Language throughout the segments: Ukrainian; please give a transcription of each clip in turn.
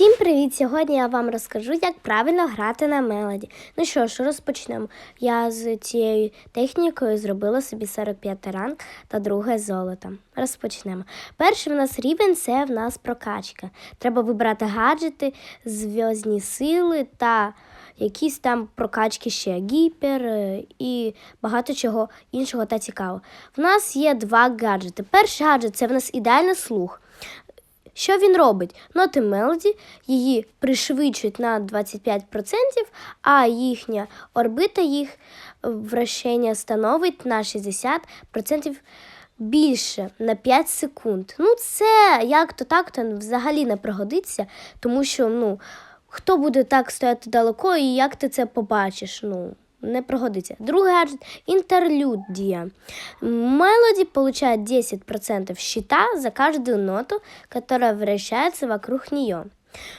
Всім привіт! Сьогодні я вам розкажу, як правильно грати на мелоді. Ну що ж, розпочнемо. Я з цією технікою зробила собі 45 ранг та друге золото. Розпочнемо. Перший в нас рівень це в нас прокачка. Треба вибрати гаджети, зв'язні сили та якісь там прокачки ще гіпер е, і багато чого іншого та цікавого. В нас є два гаджети. Перший гаджет це в нас ідеальний слух. Що він робить? Ноти мелоді її пришвидшують на 25%, а їхня орбита їх вращення становить на 60% більше на 5 секунд. Ну, це як-то так-то взагалі не пригодиться, тому що ну, хто буде так стояти далеко і як ти це побачиш? Ну, не пригодиться. Другий гаджет – интерлюдия. Мелоди получает 10% щита за каждую ноту, которая вращается вокруг нее.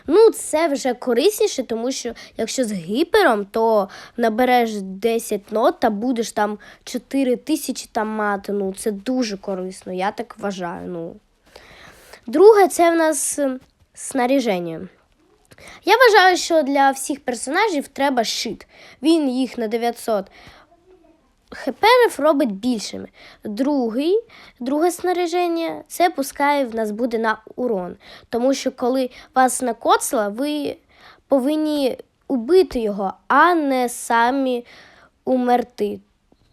Ну, це вже корисніше, тому що якщо з гіпером, то набереш 10 нот та будеш там 4 тисячі там мати. Ну, це дуже корисно, я так вважаю. Ну. Друге, це в нас снаряження. Я вважаю, що для всіх персонажів треба щит. Він їх на 900 хп робить більшими. Другий, Друге снаряження це пускай в нас буде на урон. Тому що коли вас накоцало, ви повинні убити його, а не самі умерти.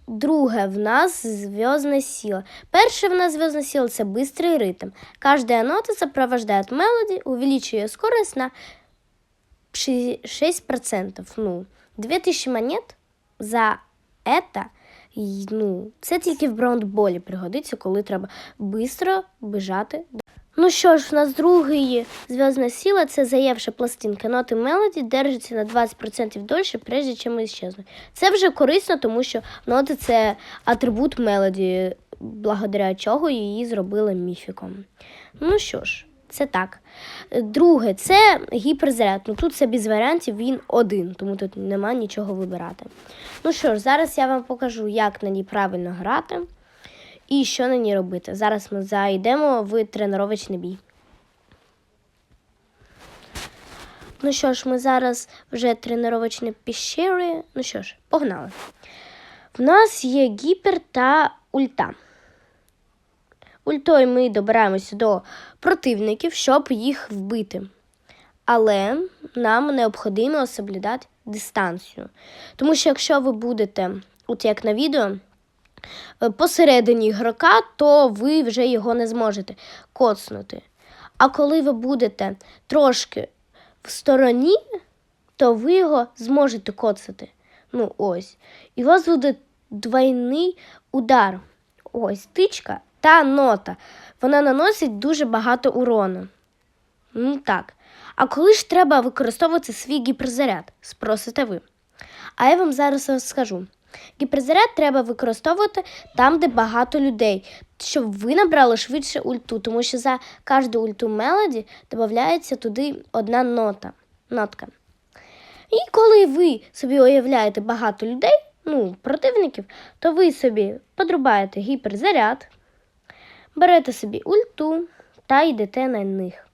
Друге в нас зв'язна сила. Перше в нас зв'язна сила це быстрый ритм. Каждая нота сопровождает мелоди, увеличивая скорость на 6%. Ну, 2000 монет за это, ну, це тільки в браундболі пригодиться, коли треба швидко біжати. Ну що ж, в нас другий зв'язна сила це заєвша пластинка. Ноти мелоді держаться на 20% дольше, прежде чим іщезнуть. Це вже корисно, тому що ноти це атрибут мелоді, благодаря чого її зробили міфіком. Ну що ж. Це так. Друге, це гіперзаряд. Ну тут це без варіантів, він один, тому тут нема нічого вибирати. Ну що ж, зараз я вам покажу, як на ній правильно грати і що на ній робити. Зараз ми зайдемо в тренувачний бій. Ну що ж, ми зараз вже тренувачні піщери. Ну що ж, погнали. В нас є гіпер та ульта. Ультою ми добираємося до противників, щоб їх вбити. Але нам необхідно соблюдати дистанцію. Тому що якщо ви будете, от як на відео, посередині ігрока, то ви вже його не зможете коцнути. А коли ви будете трошки в стороні, то ви його зможете коцати. Ну, ось. І у вас буде двойний удар. Ось тичка та нота. Вона наносить дуже багато урону. Ну так. А коли ж треба використовувати свій гіперзаряд? Спросите ви. А я вам зараз розкажу. Гіперзаряд треба використовувати там, де багато людей, щоб ви набрали швидше ульту, тому що за кожну ульту мелоді додається туди одна нота. нотка. І коли ви собі уявляєте багато людей, ну, противників, то ви собі подрубаєте гіперзаряд берете собі ульту та йдете на них.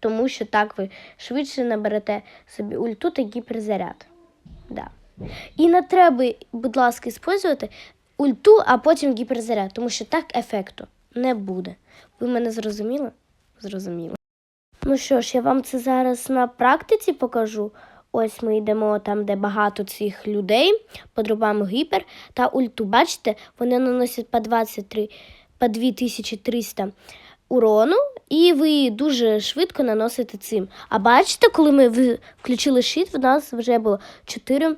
Тому що так ви швидше наберете собі ульту та гіперзаряд. Да. І не треба, будь ласка, використовувати ульту, а потім гіперзаряд, тому що так ефекту не буде. Ви мене зрозуміли? Зрозуміли. Ну що ж, я вам це зараз на практиці покажу. Ось ми йдемо там, де багато цих людей, подрубаємо гіпер та ульту. Бачите, вони наносять по 23 по 2300 урону, і ви дуже швидко наносите цим. А бачите, коли ми включили щит, в нас вже було 4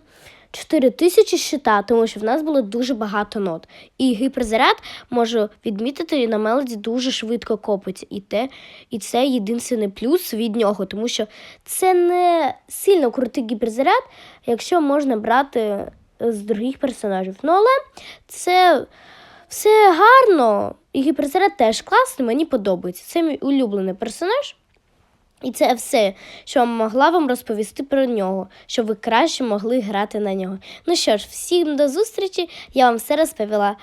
4 тисячі щита, тому що в нас було дуже багато нот. І гіперзаряд можу відмітити на мелоді дуже швидко копиться. І те, і це єдиний плюс від нього, тому що це не сильно крутий гіперзаряд, якщо можна брати з других персонажів. Ну але це. Все гарно, і гіперзаряд теж класний, мені подобається. Це мій улюблений персонаж. І це все, що могла вам розповісти про нього, щоб ви краще могли грати на нього. Ну що ж, всім до зустрічі, я вам все розповіла.